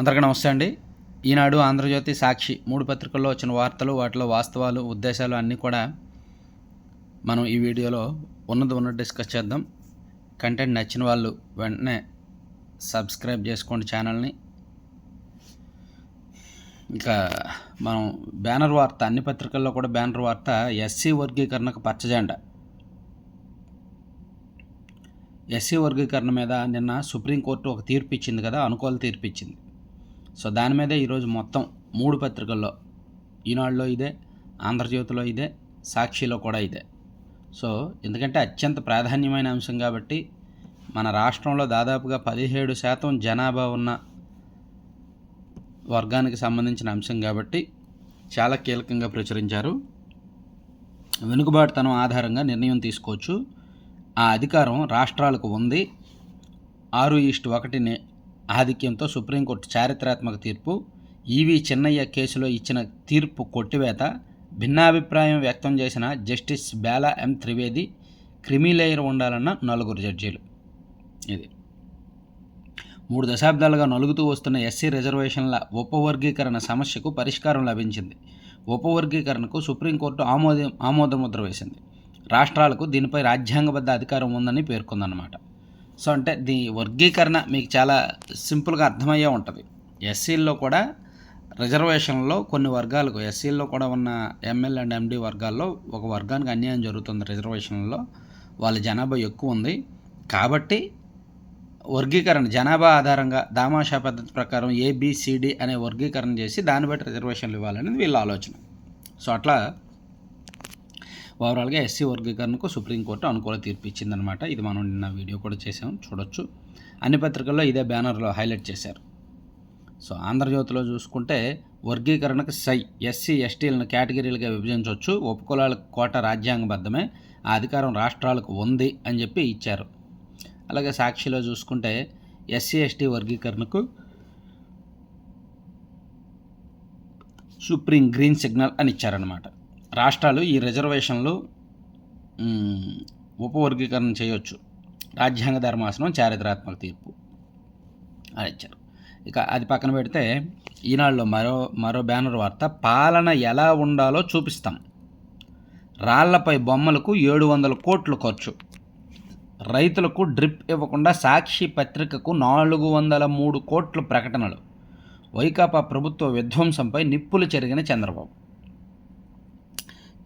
అందరికీ నమస్తే అండి. ఈనాడు ఆంధ్రజ్యోతి సాక్షి మూడు పత్రికల్లో వచ్చిన వార్తలు వాటిలో వాస్తవాలు ఉద్దేశాలు అన్నీ కూడా మనం ఈ వీడియోలో ఉన్నది ఉన్నది డిస్కస్ చేద్దాం. కంటెంట్ నచ్చిన వాళ్ళు వెంటనే సబ్స్క్రైబ్ చేసుకోండి ఛానల్ని. ఇంకా మనం బ్యానర్ వార్త అన్ని పత్రికల్లో కూడా బ్యానర్ వార్త ఎస్సీ వర్గీకరణకు పచ్చజెండా. ఎస్సీ వర్గీకరణ మీద నిన్న సుప్రీంకోర్టు ఒక తీర్పు ఇచ్చింది కదా అనుకూల తీర్పు ఇచ్చింది. సో దాని మీదే ఈరోజు మొత్తం మూడు పత్రికల్లో ఈనాడులో ఇదే ఆంధ్రజ్యోతిలో ఇదే సాక్షిలో కూడా ఇదే. సో ఎందుకంటే అత్యంత ప్రాధాన్యమైన అంశం కాబట్టి మన రాష్ట్రంలో దాదాపుగా పదిహేడు శాతం జనాభా ఉన్న వర్గానికి సంబంధించిన అంశం కాబట్టి చాలా కీలకంగా ప్రచురించారు. వెనుకబాటుతనం ఆధారంగా నిర్ణయం తీసుకోవచ్చు. ఆ అధికారం రాష్ట్రాలకు ఉంది. ఆరు ఈస్ట్ ఒకటిని ఆధిక్యంతో సుప్రీంకోర్టు చారిత్రాత్మక తీర్పు ఈవీ చిన్నయ్య కేసులో ఇచ్చిన తీర్పు కొట్టివేత భిన్నాభిప్రాయం వ్యక్తం చేసిన justice Bela M Trivedi creamy layer ఉండాలన్న నలుగురు జడ్జీలు. ఇది. మూడు దశాబ్దాలుగా నలుగుతూ వస్తున్న ఎస్సీ రిజర్వేషన్ల ఉపవర్గీకరణ సమస్యకు పరిష్కారం లభించింది. ఉపవర్గీకరణకు సుప్రీంకోర్టు ఆమోద ఆమోదముద్ర వేసింది. రాష్ట్రాలకు దీనిపై రాజ్యాంగబద్ధ అధికారం ఉందని పేర్కొందన్నమాట. సో అంటే దీ వర్గీకరణ మీకు చాలా సింపుల్గా అర్థమయ్యే ఉంటుంది. ఎస్సీల్లో కూడా రిజర్వేషన్లో కొన్ని వర్గాలకు ఎస్సీల్లో కూడా ఉన్న ఎంఎల్ అండ్ ఎండి వర్గాల్లో ఒక వర్గానికి అన్యాయం జరుగుతుంది రిజర్వేషన్లో. వాళ్ళ జనాభా ఎక్కువ ఉంది. కాబట్టి వర్గీకరణ జనాభా ఆధారంగా దామాషా పద్ధతి ప్రకారం ఏబిసిడి అనే వర్గీకరణ చేసి దాన్ని బట్టి రిజర్వేషన్లు ఇవ్వాలనేది వీళ్ళ ఆలోచన. సో అట్లా ఓవరాల్గా ఎస్సీ వర్గీకరణకు సుప్రీంకోర్టు అనుకూల తీర్పు ఇచ్చిందనమాట ఇది మనం నిన్న వీడియో కూడా చేసాం చూడొచ్చు. అన్ని పత్రికల్లో ఇదే బ్యానర్లో హైలైట్ చేశారు. సో ఆంధ్రజ్యోతిలో చూసుకుంటే వర్గీకరణకు సై ఎస్సీ ఎస్టీలను కేటగిరీలుగా విభజించవచ్చు ఉపకులాల కోట రాజ్యాంగబద్ధమే. ఆ అధికారం రాష్ట్రాలకు ఉంది అని చెప్పి ఇచ్చారు. అలాగే సాక్షిలో చూసుకుంటే ఎస్సీ ఎస్టీ వర్గీకరణకు సుప్రీం గ్రీన్ సిగ్నల్ అని ఇచ్చారనమాట. రాష్ట్రాలు ఈ రిజర్వేషన్లు ఉపవర్గీకరణ చేయొచ్చు. రాజ్యాంగ ధర్మాసనం చారిత్రాత్మక తీర్పు అని ఇచ్చారు. ఇక అది పక్కన పెడితే ఈనాడులో మరో మరో బ్యానర్ వార్త పాలన ఎలా ఉండాలో చూపిస్తాం. రాళ్ళపై బొమ్మలకు ఏడు వందల కోట్లు ఖర్చు. రైతులకు డ్రిప్ ఇవ్వకుండా సాక్షి పత్రికకు నాలుగు వందల మూడు కోట్ల ప్రకటనలు. వైకాపా ప్రభుత్వ విధ్వంసంపై నిప్పులు చెరిగిన చంద్రబాబు.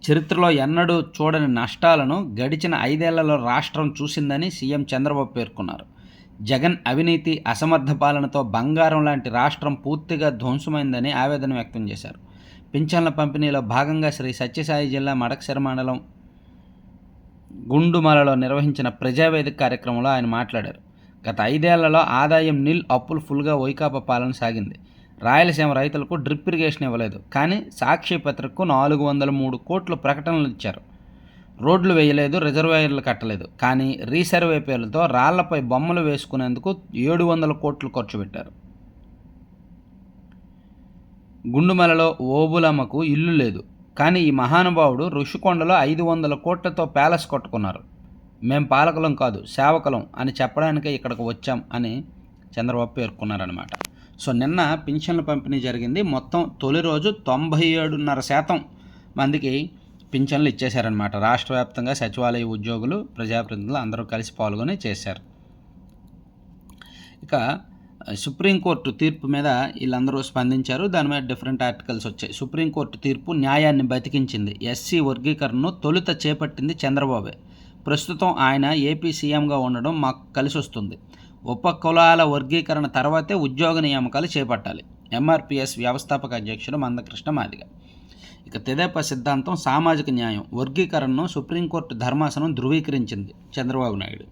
చరిత్రలో ఎన్నడూ చూడని నష్టాలను గడిచిన ఐదేళ్ళలో రాష్ట్రం చూసిందని సీఎం చంద్రబాబు పేర్కొన్నారు. జగన్ అవినీతి అసమర్థ పాలనతో బంగారం లాంటి రాష్ట్రం పూర్తిగా ధ్వంసమైందని ఆవేదన వ్యక్తం చేశారు. పింఛన్ల పంపిణీలో భాగంగా శ్రీ సత్యసాయి జిల్లా మడకశిర మండలం గుండుమలలో నిర్వహించిన ప్రజావేదిక కార్యక్రమంలో ఆయన మాట్లాడారు. గత ఐదేళ్ళలో ఆదాయం నిల్ అప్పులు ఫుల్గా వైకాపా పాలన సాగింది. రాయలసీమ రైతులకు డ్రిప్ ఇరిగేషన్ ఇవ్వలేదు. కానీ సాక్షి పత్రికకు నాలుగు వందల మూడు కోట్ల ప్రకటనలు ఇచ్చారు. రోడ్లు వేయలేదు రిజర్వాయర్లు కట్టలేదు. కానీ రీసర్వే పేర్లతో రాళ్ళపై బొమ్మలు వేసుకునేందుకు ఏడు వందల కోట్లు ఖర్చు పెట్టారు. గుండుమలలో ఓబులమ్మకు ఇల్లు లేదు. కానీ ఈ మహానుభావుడు ఋషికొండలో ఐదు వందల కోట్లతో ప్యాలెస్ కట్టుకున్నారు. మేం పాలకులం కాదు సేవకులం అని చెప్పడానికే ఇక్కడికి వచ్చాం అని చంద్రబాబు పేర్కొన్నారనమాట సో నిన్న పింఛన్ల పంపిణీ జరిగింది. మొత్తం తొలి రోజు తొంభై ఏడున్నర శాతం మందికి పింఛన్లు ఇచ్చేశారనమాట రాష్ట్ర వ్యాప్తంగా సచివాలయ ఉద్యోగులు ప్రజాప్రతినిధులు అందరూ కలిసి పాల్గొని చేశారు. ఇక సుప్రీంకోర్టు తీర్పు మీద వీళ్ళందరూ స్పందించారు. దాని మీద డిఫరెంట్ ఆర్టికల్స్ వచ్చాయి. సుప్రీంకోర్టు తీర్పు న్యాయాన్ని బతికించింది. ఎస్సీ వర్గీకరణను తొలుత చేపట్టింది చంద్రబాబే. ప్రస్తుతం ఆయన ఏపీ సీఎంగా ఉండడం మాకు కలిసి వస్తుంది ఉప కులాల వర్గీకరణ తర్వాతే ఉద్యోగ నియామకాలు చేపట్టాలి. ఎంఆర్పిఎస్ వ్యవస్థాపక అధ్యక్షుడు మందకృష్ణ మాదిగ. ఇక తెదేప సిద్ధాంతం సామాజిక న్యాయం వర్గీకరణను సుప్రీంకోర్టు ధర్మాసనం ధృవీకరించింది చంద్రబాబు నాయుడు.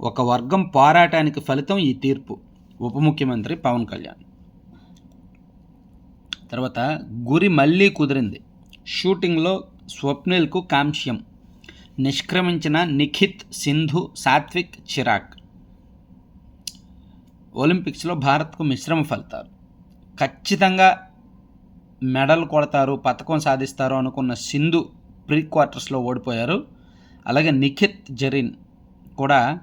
ఒక వర్గం పోరాటానికి ఫలితం ఈ తీర్పు ఉప ముఖ్యమంత్రి పవన్ కళ్యాణ్. తర్వాత గురి మళ్ళీ కుదిరింది. షూటింగ్లో స్వప్నిల్కు కాంక్ష్యం నిష్క్రమించిన నిఖిత్ సింధు సాత్విక్ చిరాక్. ఒలింపిక్స్లో భారత్కు మిశ్రమ ఫలితాలు. ఖచ్చితంగా మెడల్ కొడతారు పథకం సాధిస్తారు అనుకున్న సింధు ప్రీ క్వార్టర్స్లో ఓడిపోయారు. అలాగే నిఖిత్ జరీన్ కూడా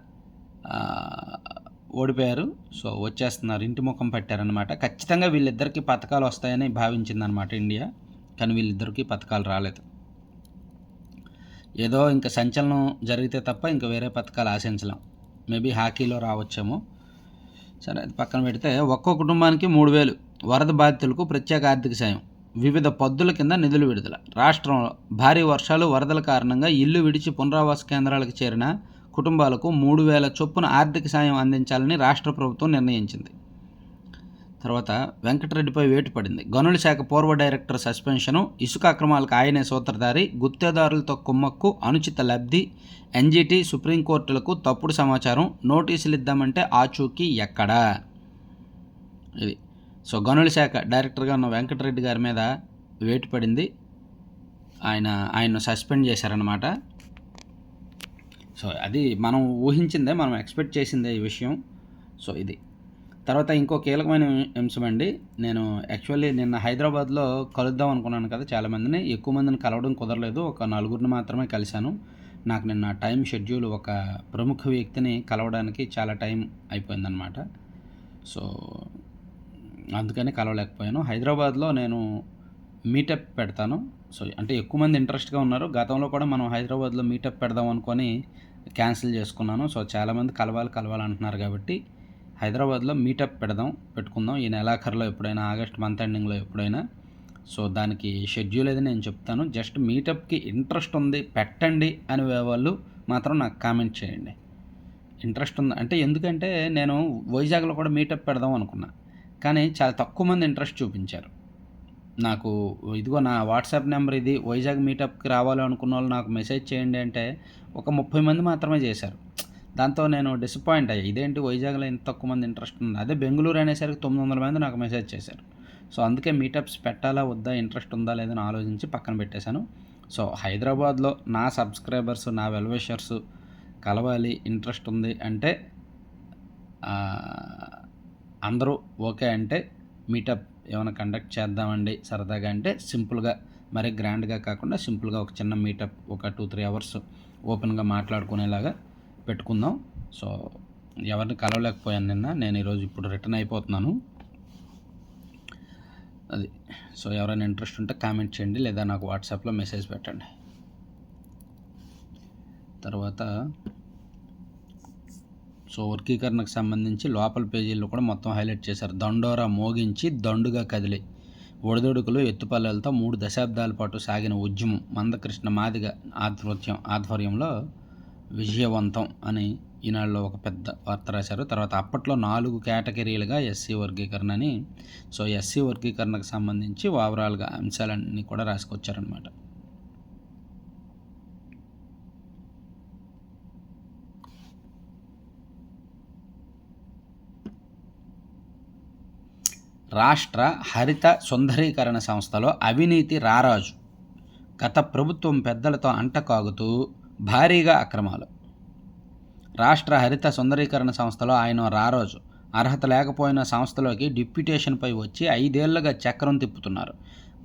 ఓడిపోయారు. సో వచ్చేస్తున్నారు. ఇంటి ముఖం పట్టారనమాట ఖచ్చితంగా వీళ్ళిద్దరికీ పథకాలు వస్తాయని భావించిందనమాట ఇండియా. కానీ వీళ్ళిద్దరికీ పథకాలు రాలేదు. ఏదో ఇంకా సంచలనం జరిగితే తప్ప ఇంకా వేరే పథకాలు ఆశించలేం. మేబీ హాకీలో రావచ్చేమో. సరే అది పక్కన పెడితే ఒక్కో కుటుంబానికి మూడు వేలు వరద బాధితులకు ప్రత్యేక ఆర్థిక సాయం వివిధ పద్దుల కింద నిధులు విడుదల. రాష్ట్రంలో భారీ వర్షాలు వరదల కారణంగా ఇల్లు విడిచి పునరావాస కేంద్రాలకు చేరిన కుటుంబాలకు మూడు వేల చొప్పున ఆర్థిక సాయం అందించాలని రాష్ట్ర ప్రభుత్వం నిర్ణయించింది. తర్వాత వెంకటరెడ్డిపై వేటు పడింది. గనుల శాఖ పూర్వ డైరెక్టర్ సస్పెన్షను ఇసుక అక్రమాలకు ఆయనే సూత్రధారి గుత్తేదారులతో కుమ్మక్కు అనుచిత లబ్ధి ఎన్జీటీ సుప్రీంకోర్టులకు తప్పుడు సమాచారం నోటీసులు ఇద్దామంటే ఆచూకీ ఎక్కడా? ఇది. సో గనుల శాఖ డైరెక్టర్గా ఉన్న వెంకటరెడ్డి గారి మీద వేటు పడింది. ఆయన ఆయన్ను సస్పెండ్ చేశారనమాట సో అది మనం ఊహించిందే మనం ఎక్స్పెక్ట్ చేసిందే ఈ విషయం. సో ఇది. తర్వాత ఇంకో కీలకమైన అంశం అండి నేను యాక్చువల్లీ నిన్న హైదరాబాద్లో కలుద్దాం అనుకున్నాను కదా చాలామందిని ఎక్కువ మందిని కలవడం కుదరలేదు. ఒక నలుగురిని మాత్రమే కలిశాను. నాకు నిన్న టైం షెడ్యూల్ ఒక ప్రముఖ వ్యక్తిని కలవడానికి చాలా టైం అయిపోయిందనమాట సో అందుకని కలవలేకపోయాను. హైదరాబాద్లో నేను మీటప్ పెడతాను. సో అంటే ఎక్కువ మంది ఇంట్రెస్ట్గా ఉన్నారు. గతంలో కూడా మనం హైదరాబాద్లో మీటప్ పెడదాం అనుకొని క్యాన్సిల్ చేసుకున్నాను. సో చాలామంది కలవాలి కలవాలి అంటున్నారు కాబట్టి హైదరాబాద్లో మీటప్ పెడదాం పెట్టుకుందాం. ఈ నెలాఖరులో ఎప్పుడైనా ఆగస్ట్ మంత్ ఎండింగ్లో ఎప్పుడైనా. సో దానికి షెడ్యూల్ అయితే నేను చెప్తాను. జస్ట్ మీటప్కి ఇంట్రెస్ట్ ఉంది పెట్టండి అని వాళ్ళు మాత్రం నాకు కామెంట్ చేయండి. ఇంట్రెస్ట్ ఉంది అంటే ఎందుకంటే నేను వైజాగ్లో కూడా మీటప్ పెడదాం అనుకున్నా. కానీ చాలా తక్కువ మంది ఇంట్రెస్ట్ చూపించారు. నాకు ఇదిగో నా వాట్సాప్ నెంబర్ ఇది వైజాగ్ మీటప్కి రావాలి అనుకున్న వాళ్ళు నాకు మెసేజ్ చేయండి అంటే ఒక ముప్పై మంది మాత్రమే చేశారు. దాంతో నేను డిసప్పాయింట్ అయ్యా. ఇదేంటి వైజాగ్లో ఇంత తక్కువ మంది ఇంట్రెస్ట్ ఉంది? అదే బెంగళూరు అనేసరికి తొమ్మిది వందల మంది నాకు మెసేజ్ చేశారు. సో అందుకే మీటప్స్ పెట్టాలా వద్దా ఇంట్రెస్ట్ ఉందా లేదని ఆలోచించి పక్కన పెట్టేశాను. సో హైదరాబాద్లో నా సబ్స్క్రైబర్స్ నా వెల్వేషర్స్ కలవాలి ఇంట్రెస్ట్ ఉంది అంటే అందరూ ఓకే అంటే మీటప్ ఏమైనా కండక్ట్ చేద్దామండి సరదాగా అంటే సింపుల్గా మరి గ్రాండ్గా కాకుండా సింపుల్గా ఒక చిన్న మీటప్ ఒక టూ త్రీ అవర్స్ ఓపెన్గా మాట్లాడుకునేలాగా పెట్టుకుందాం. సో ఎవరిని కలవలేకపోయాను నిన్న. నేను ఈరోజు ఇప్పుడు రిటర్న్ అయిపోతున్నాను. అది. సో ఎవరైనా ఇంట్రెస్ట్ ఉంటే కామెంట్ చేయండి లేదా నాకు వాట్సాప్లో మెసేజ్ పెట్టండి. తర్వాత సో వర్గీకరణకు సంబంధించి లోపల పేజీల్లో కూడా మొత్తం హైలైట్ చేశారు. దండోరా మోగించి దండుగా కదిలి ఒడిదొడుకులు ఎత్తుపల్లెలతో మూడు దశాబ్దాల పాటు సాగిన ఉద్యమం. మందకృష్ణ మాదిగ ఆధ్వర్యం ఆధ్వర్యంలో విజయవంతం అని ఈనాడులో ఒక పెద్ద వార్త రాశారు. తర్వాత అప్పట్లో నాలుగు కేటగిరీలుగా ఎస్సీ వర్గీకరణ అని సో ఎస్సీ వర్గీకరణకు సంబంధించి ఓవరాల్గా అంశాలన్నీ కూడా రాసుకొచ్చారనమాట రాష్ట్ర హరిత సుందరీకరణ సంస్థలో అవినీతి రారాజు. గత ప్రభుత్వం పెద్దలతో అంటకాగుతూ భారీగా అక్రమాలు. రాష్ట్ర హరిత సుందరీకరణ సంస్థలో ఆయన రారోజు అర్హత లేకపోయిన సంస్థలోకి డిప్యూటేషన్పై వచ్చి ఐదేళ్ళుగా చక్రం తిప్పుతున్నారు.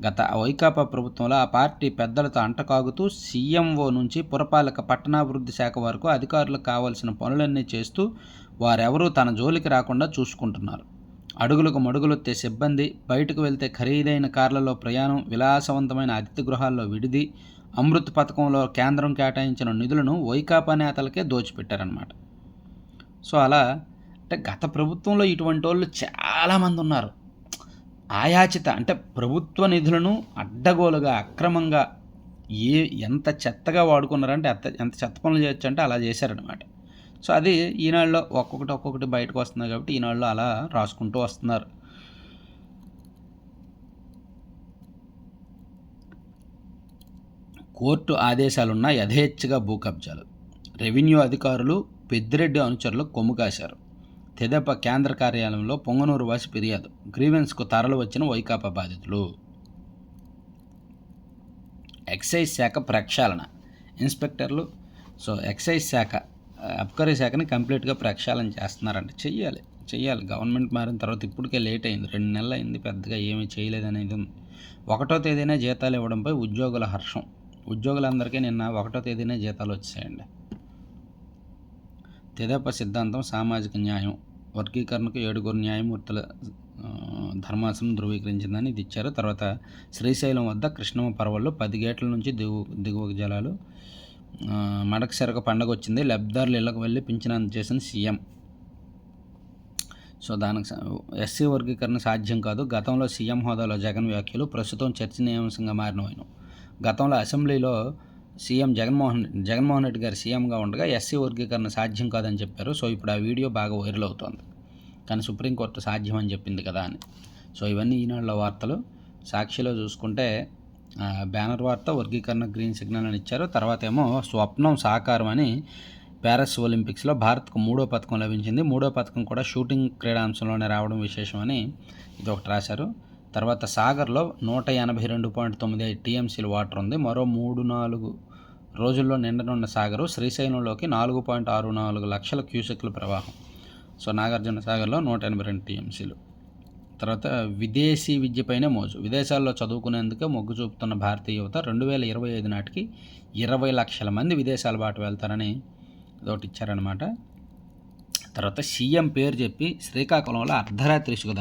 గత వైకాపా ప్రభుత్వంలో ఆ పార్టీ పెద్దలతో అంటకాగుతూ సీఎంఓ నుంచి పురపాలక పట్టణాభివృద్ధి శాఖ వరకు అధికారులకు కావాల్సిన పనులన్నీ చేస్తూ వారెవరూ తన జోలికి రాకుండా చూసుకుంటున్నారు. అడుగులకు మడుగులొత్తే సిబ్బంది బయటకు వెళ్తే ఖరీదైన కార్లలో ప్రయాణం విలాసవంతమైన అతిథి గృహాల్లో విడిది అమృత్ పథకంలో కేంద్రం కేటాయించిన నిధులను వైకాపా నేతలకే దోచిపెట్టారనమాట సో అలా అంటే గత ప్రభుత్వంలో ఇటువంటి వాళ్ళు చాలామంది ఉన్నారు. ఆయాచిత అంటే ప్రభుత్వ నిధులను అడ్డగోలుగా అక్రమంగా ఏ ఎంత చెత్తగా వాడుకున్నారంటే ఎంత ఎంత చెత్త పనులు చేయొచ్చు అంటే అలా చేశారనమాట సో అది ఈనాడులో ఒక్కొక్కటి ఒక్కొక్కటి బయటకు వస్తుంది కాబట్టి ఈనాడులో అలా రాసుకుంటూ వస్తున్నారు. కోర్టు ఆదేశాలున్న యథేచ్ఛగా భూ కబ్జాలు రెవెన్యూ అధికారులు పెద్దిరెడ్డి అనుచరులు కొమ్ము కాశారు. తెదేపా కేంద్ర కార్యాలయంలో పొంగనూరు వాసి ఫిర్యాదు. గ్రీవెన్స్కు తరలి వచ్చిన వైకాపా బాధితులు. ఎక్సైజ్ శాఖ ప్రక్షాళన. ఇన్స్పెక్టర్లు సో ఎక్సైజ్ శాఖ అబ్కారీ శాఖని కంప్లీట్గా ప్రక్షాళన చేస్తున్నారంటే. చెయ్యాలి చెయ్యాలి. గవర్నమెంట్ మారిన తర్వాత ఇప్పటికే లేట్ అయింది. రెండు నెలలు అయింది పెద్దగా ఏమీ చేయలేదనేది ఉంది. ఒకటో తేదీనే జీతాలు ఇవ్వడంపై ఉద్యోగుల హర్షం. ఉద్యోగులందరికీ నిన్న ఒకటో తేదీనే జీతాలు వచ్చాయండి. తెదేప సిద్ధాంతం సామాజిక న్యాయం వర్గీకరణకు ఏడుగురు న్యాయమూర్తుల ధర్మాసనం ధృవీకరించిందని ఇది ఇచ్చారు. తర్వాత శ్రీశైలం వద్ద కృష్ణమ్మ పర్వల్లో పది గేట్ల నుంచి దిగు దిగువ జలాలు మడకసెరక పండగ వచ్చింది. లబ్ధారులు ఇళ్ళకు వెళ్ళి పింఛన్ అందజేసిన సీఎం. సో దానికి ఎస్సీ వర్గీకరణ సాధ్యం కాదు. గతంలో సీఎం హోదాలో జగన్ వ్యాఖ్యలు ప్రస్తుతం చర్చనీయాంశంగా మారినవైన గతంలో అసెంబ్లీలో సీఎం జగన్మోహన్ జగన్మోహన్ రెడ్డి గారు సీఎంగా ఉండగా ఎస్సీ వర్గీకరణ సాధ్యం కాదని చెప్పారు. సో ఇప్పుడు ఆ వీడియో బాగా వైరల్ అవుతోంది. కానీ సుప్రీంకోర్టు సాధ్యం అని చెప్పింది కదా అని. సో ఇవన్నీ ఈనాడులో వార్తలు. సాక్షిలో చూసుకుంటే బ్యానర్ వార్త వర్గీకరణ గ్రీన్ సిగ్నల్ అని ఇచ్చారు. తర్వాత ఏమో స్వప్నం సాకారం అని ప్యారిస్ ఒలింపిక్స్లో భారత్కు మూడో పథకం లభించింది. మూడో పథకం కూడా షూటింగ్ క్రీడాంశంలోనే రావడం విశేషమని ఇది ఒకటి రాశారు. తర్వాత సాగర్లో నూట ఎనభై రెండు పాయింట్ తొమ్మిది ఐదు టీఎంసీలు వాటర్ ఉంది. మరో మూడు నాలుగు రోజుల్లో నిండనున్న సాగరు శ్రీశైలంలోకి నాలుగు పాయింట్ ఆరు నాలుగు లక్షల క్యూసెక్ల ప్రవాహం. సో నాగార్జున సాగర్లో నూట ఎనభై రెండు టీఎంసీలు. తర్వాత విదేశీ విద్యపైనే మోజు. విదేశాల్లో చదువుకునేందుకే మొగ్గు చూపుతున్న భారతీయ యువత రెండు వేల ఇరవై ఐదు నాటికి ఇరవై లక్షల మంది విదేశాల బాట వెళ్తారని ఒకటి ఇచ్చారనమాట తర్వాత సీఎం పేరు చెప్పి శ్రీకాకుళంలో అర్ధరాత్రి ఇసుక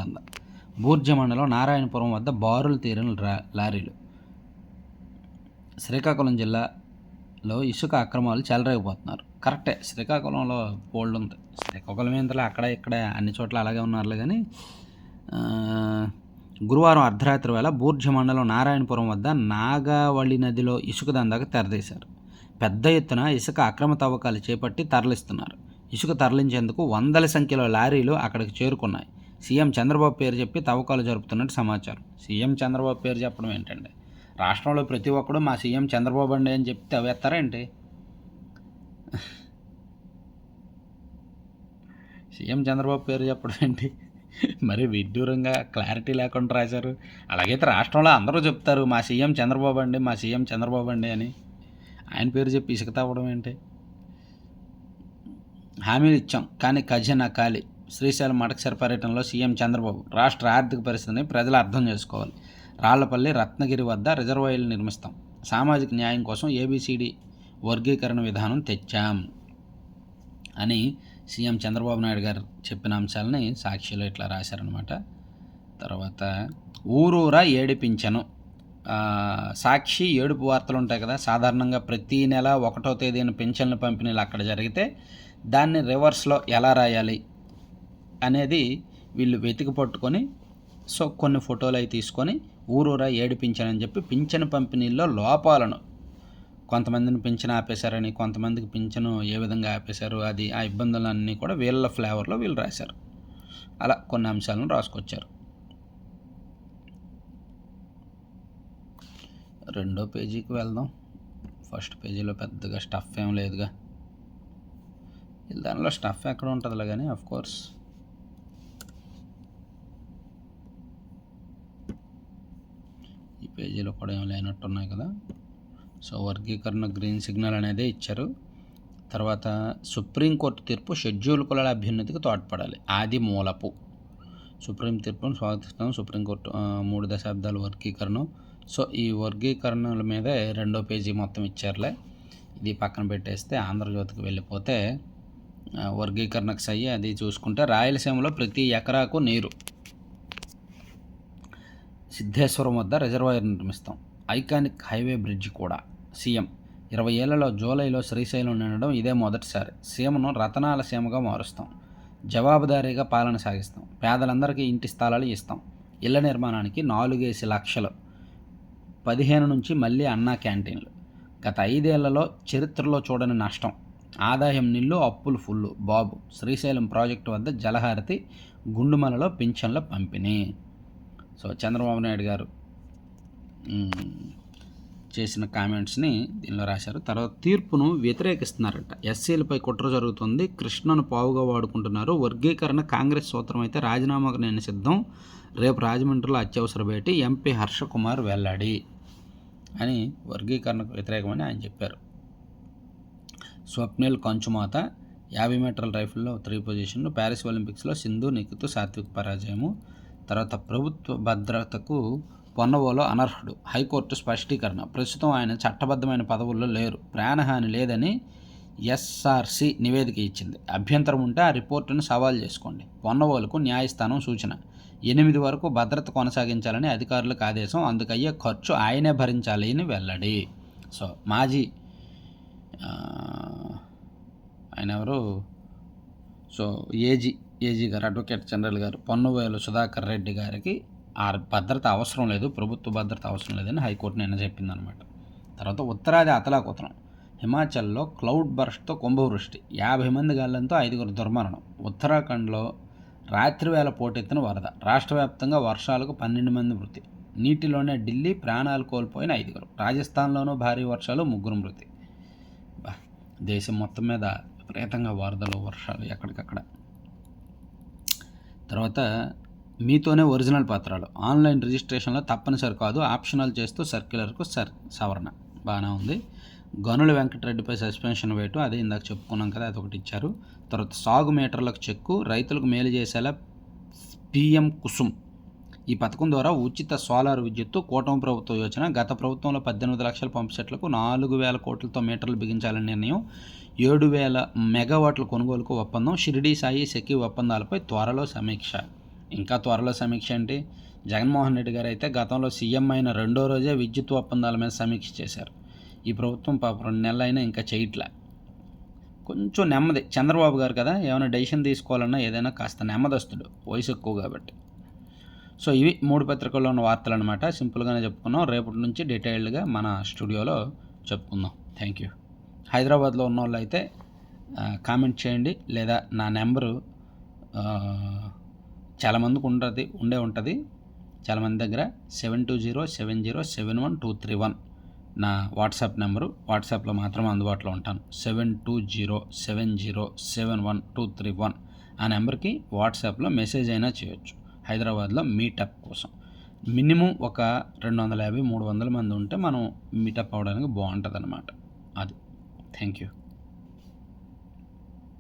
బూర్జ మండలం నారాయణపురం వద్ద బారులు తీరిన లారీలు. శ్రీకాకుళం జిల్లాలో ఇసుక అక్రమాలు చెలరేగిపోతున్నారు. కరెక్టే శ్రీకాకుళంలో బోల్డ్ ఉంది. శ్రీకాకుళం ఇంతలో అక్కడ ఇక్కడ అన్ని చోట్ల అలాగే ఉన్నారులే కానీ గురువారం అర్ధరాత్రి వేళ బూర్జ మండలం నారాయణపురం వద్ద నాగావళి నదిలో ఇసుక దందాకు తెరదీశారు పెద్ద ఎత్తున ఇసుక అక్రమ తవ్వకాలు చేపట్టి తరలిస్తున్నారు. ఇసుక తరలించేందుకు వందల సంఖ్యలో లారీలు అక్కడికి చేరుకున్నాయి. సీఎం చంద్రబాబు పేరు చెప్పి తవ్వకాలు జరుపుతున్నట్టు సమాచారం. సీఎం చంద్రబాబు పేరు చెప్పడం ఏంటండి? రాష్ట్రంలో ప్రతి ఒక్కడు మా సీఎం చంద్రబాబు అండి అని చెప్పి తవ్వేస్తారేంటి సీఎం చంద్రబాబు పేరు చెప్పడం ఏంటి? మరి విడ్డూరంగా క్లారిటీ లేకుండా రాశారు. అలాగైతే రాష్ట్రంలో అందరూ చెప్తారు మా సీఎం చంద్రబాబు అండి మా సీఎం చంద్రబాబు అండి అని. ఆయన పేరు చెప్పి ఇసుక తవ్వడం ఏంటి? హామీలు ఇచ్చాం కానీ ఖజానా ఖాళీ. శ్రీశైలం మడకసరి పర్యటనలో సీఎం చంద్రబాబు రాష్ట్ర ఆర్థిక పరిస్థితిని ప్రజలు అర్థం చేసుకోవాలి. రాళ్ళపల్లి రత్నగిరి వద్ద రిజర్వాయర్లు నిర్మిస్తాం. సామాజిక న్యాయం కోసం ఏబిసిడి వర్గీకరణ విధానం తెచ్చాం అని సీఎం చంద్రబాబు నాయుడు గారు చెప్పిన అంశాలని సాక్షిలో ఇట్లా రాశారనమాట తర్వాత ఊరూరా ఏడిపించను సాక్షి ఏడుపు వార్తలు ఉంటాయి కదా సాధారణంగా ప్రతి నెల ఒకటో తేదీన పెన్షన్ల పంపిణీలు అక్కడ జరిగితే దాన్ని రివర్స్లో ఎలా రాయాలి? అనేది వీళ్ళు వెతికి పట్టుకొని సో కొన్ని ఫోటోలు అవి తీసుకొని ఊరూరా అని చెప్పి పింఛను పంపిణీల్లో లోపాలను. కొంతమందిని పింఛను ఆపేశారని కొంతమందికి పింఛను ఏ విధంగా ఆపేశారు అది ఆ ఇబ్బందులన్నీ కూడా వీళ్ళ ఫ్లేవర్లో వీళ్ళు రాశారు. అలా కొన్ని అంశాలను రాసుకొచ్చారు. రెండో పేజీకి వెళ్దాం. ఫస్ట్ పేజీలో పెద్దగా స్టఫ్ ఏం లేదుగా. దానిలో స్టఫ్ ఎక్కడ ఉంటుందిలే కానీ అఫ్ కోర్స్ పేజీలో కూడా ఏం లేనట్టున్నాయి కదా. సో వర్గీకరణ గ్రీన్ సిగ్నల్ అనేది ఇచ్చారు. తర్వాత సుప్రీంకోర్టు తీర్పు షెడ్యూల్ కులాల అభ్యున్నతికి తోడ్పడాలి. ఆది మూలపు. సుప్రీం తీర్పును స్వాగతిస్తాం. సుప్రీంకోర్టు మూడు దశాబ్దాల వర్గీకరణ. సో ఈ వర్గీకరణల మీదే రెండో పేజీ మొత్తం ఇచ్చారులే. ఇది పక్కన పెట్టేస్తే ఆంధ్రజ్యోతికి వెళ్ళిపోతే వర్గీకరణకు సయ్యి అది చూసుకుంటే రాయలసీమలో ప్రతి ఎకరాకు నీరు. సిద్ధేశ్వరం వద్ద రిజర్వాయర్ నిర్మిస్తాం. ఐకానిక్ హైవే బ్రిడ్జ్ కూడా. సీఎం ఇరవై ఏళ్ళలో జూలైలో శ్రీశైలం నిండడం ఇదే మొదటిసారి. సీమను రతనాల సీమగా మారుస్తాం. జవాబుదారీగా పాలన సాగిస్తాం. పేదలందరికీ ఇంటి స్థలాలు ఇస్తాం. ఇళ్ళ నిర్మాణానికి నాలుగేసి లక్షలు. పదిహేను నుంచి మళ్ళీ అన్నా క్యాంటీన్లు. గత ఐదేళ్ళలో చరిత్రలో చూడని నష్టం. ఆదాయం నిల్లు అప్పులు ఫుల్లు. బాబు శ్రీశైలం ప్రాజెక్టు వద్ద జలహారతి గుండుమలలో పింఛన్ల పంపిణీ. సో చంద్రబాబు నాయుడు గారు చేసిన కామెంట్స్ని దీనిలో రాశారు. తర్వాత తీర్పును వ్యతిరేకిస్తున్నారంట. ఎస్సీలపై కుట్ర జరుగుతుంది కృష్ణను పావుగా వాడుకుంటున్నారు వర్గీకరణ కాంగ్రెస్ సూత్రం అయితే రాజీనామాకు నేను సిద్ధం రేపు రాజమండ్రిలో అత్యవసర భేటీ ఎంపీ హర్ష కుమార్ వెల్లడి అని వర్గీకరణకు వ్యతిరేకమని ఆయన చెప్పారు. స్వప్నిల్ కంచుమాత యాభై మీటర్ల రైఫిల్లో త్రీ పొజిషన్లు ప్యారిస్ ఒలింపిక్స్లో సింధు నిక్కుతూ సాత్విక్ పరాజయము తర్వాత ప్రభుత్వ భద్రతకు పొన్నవోలో అనర్హుడు. హైకోర్టు స్పష్టీకరణ. ప్రస్తుతం ఆయన చట్టబద్ధమైన పదవుల్లో లేరు. ప్రాణహాని లేదని ఎస్ఆర్సి నివేదిక ఇచ్చింది. అభ్యంతరం ఉంటే ఆ రిపోర్టును సవాల్ చేసుకోండి. పొన్నవోలుకు న్యాయస్థానం సూచన. ఎనిమిది వరకు భద్రత కొనసాగించాలని అధికారులకు ఆదేశం. అందుకయ్యే ఖర్చు ఆయనే భరించాలి అని వెల్లడి. సో మాజీ ఆయన ఎవరు? So AG AG garu advocate general garu Ponnavolu Sudhakar Reddy గారికి ఆ భద్రత అవసరం లేదు ప్రభుత్వ భద్రత అవసరం లేదని హైకోర్టు నిన్న చెప్పిందనమాట తర్వాత ఉత్తరాది అతలాకుతరం హిమాచల్లో క్లౌడ్ బర్స్ట్తో కుంభవృష్టి యాభై మంది గాలంతో ఐదుగురు దుర్మరణం. ఉత్తరాఖండ్లో రాత్రివేళ పోటెత్తిన వరద రాష్ట్ర వ్యాప్తంగా వర్షాలకు పన్నెండు మంది మృతి. నీటిలోనే ఢిల్లీ ప్రాణాలు కోల్పోయిన ఐదుగురు. రాజస్థాన్లోనూ భారీ వర్షాలు ముగ్గురు మృతి. దేశం మొత్తం మీద విపరీతంగా వరదలు వర్షాలు ఎక్కడికక్కడ. తర్వాత మీతోనే ఒరిజినల్ పత్రాలు. ఆన్లైన్ రిజిస్ట్రేషన్లో తప్పనిసరి కాదు. ఆప్షనల్ చేస్తూ సర్క్యులర్కు సర్ సవరణ. బాగానే ఉంది. గనుల వెంకటరెడ్డిపై సస్పెన్షన్ వేటు. అదే ఇందాక చెప్పుకున్నాం కదా అదొకటి ఇచ్చారు. తర్వాత సాగు మీటర్లకు చెక్కు. రైతులకు మేలు చేసేలా పిఎం కుసుమ్ ఈ పథకం ద్వారా ఉచిత సోలార్ విద్యుత్తు కూటమి ప్రభుత్వ యోజన గత ప్రభుత్వంలో పద్దెనిమిది లక్షల పంపు సెట్లకు నాలుగు వేల కోట్లతో మీటర్లు బిగించాలని నిర్ణయం. ఏడు వేల మెగావాట్ల కొనుగోలుకు ఒప్పందం. షిరిడీ సాయి శక్తి ఒప్పందాలపై త్వరలో సమీక్ష. ఇంకా త్వరలో సమీక్ష ఏంటి? జగన్మోహన్ రెడ్డి గారు అయితే గతంలో సీఎం అయిన రెండో రోజే విద్యుత్ ఒప్పందాల మీద సమీక్ష చేశారు. ఈ ప్రభుత్వం పాప రెండు నెలలైనా ఇంకా చేయట్లే. కొంచెం నెమ్మది. చంద్రబాబు గారు కదా ఏమైనా డెసిషన్ తీసుకోవాలన్నా ఏదైనా కాస్త నెమ్మదస్తుడు. వయసు ఎక్కువ కాబట్టి. సో ఇవి మూడు పత్రికల్లో ఉన్న వార్తలు అనమాట సింపుల్గానే చెప్పుకున్నాం. రేపటి నుంచి డీటెయిల్డ్గా మన స్టూడియోలో చెప్పుకుందాం. Thank you. హైదరాబాద్లో ఉన్న వాళ్ళు అయితే కామెంట్ చేయండి. లేదా నా నెంబరు చాలామందికి ఉంటుంది ఉండే ఉంటుంది. చాలామంది దగ్గర seven two zero seven zero seven one two three one నా వాట్సాప్ నెంబరు. వాట్సాప్లో మాత్రమే అందుబాటులో ఉంటాను. Seven two zero seven zero seven one two three one ఆ నెంబర్కి వాట్సాప్లో మెసేజ్ అయినా చేయొచ్చు. హైదరాబాద్లో మీటప్ కోసం. మినిమం ఒక రెండు వందల యాభై మూడు వందల మంది ఉంటే మనం మీటప్ అవ్వడానికి బాగుంటుంది అనమాట అది. Thank you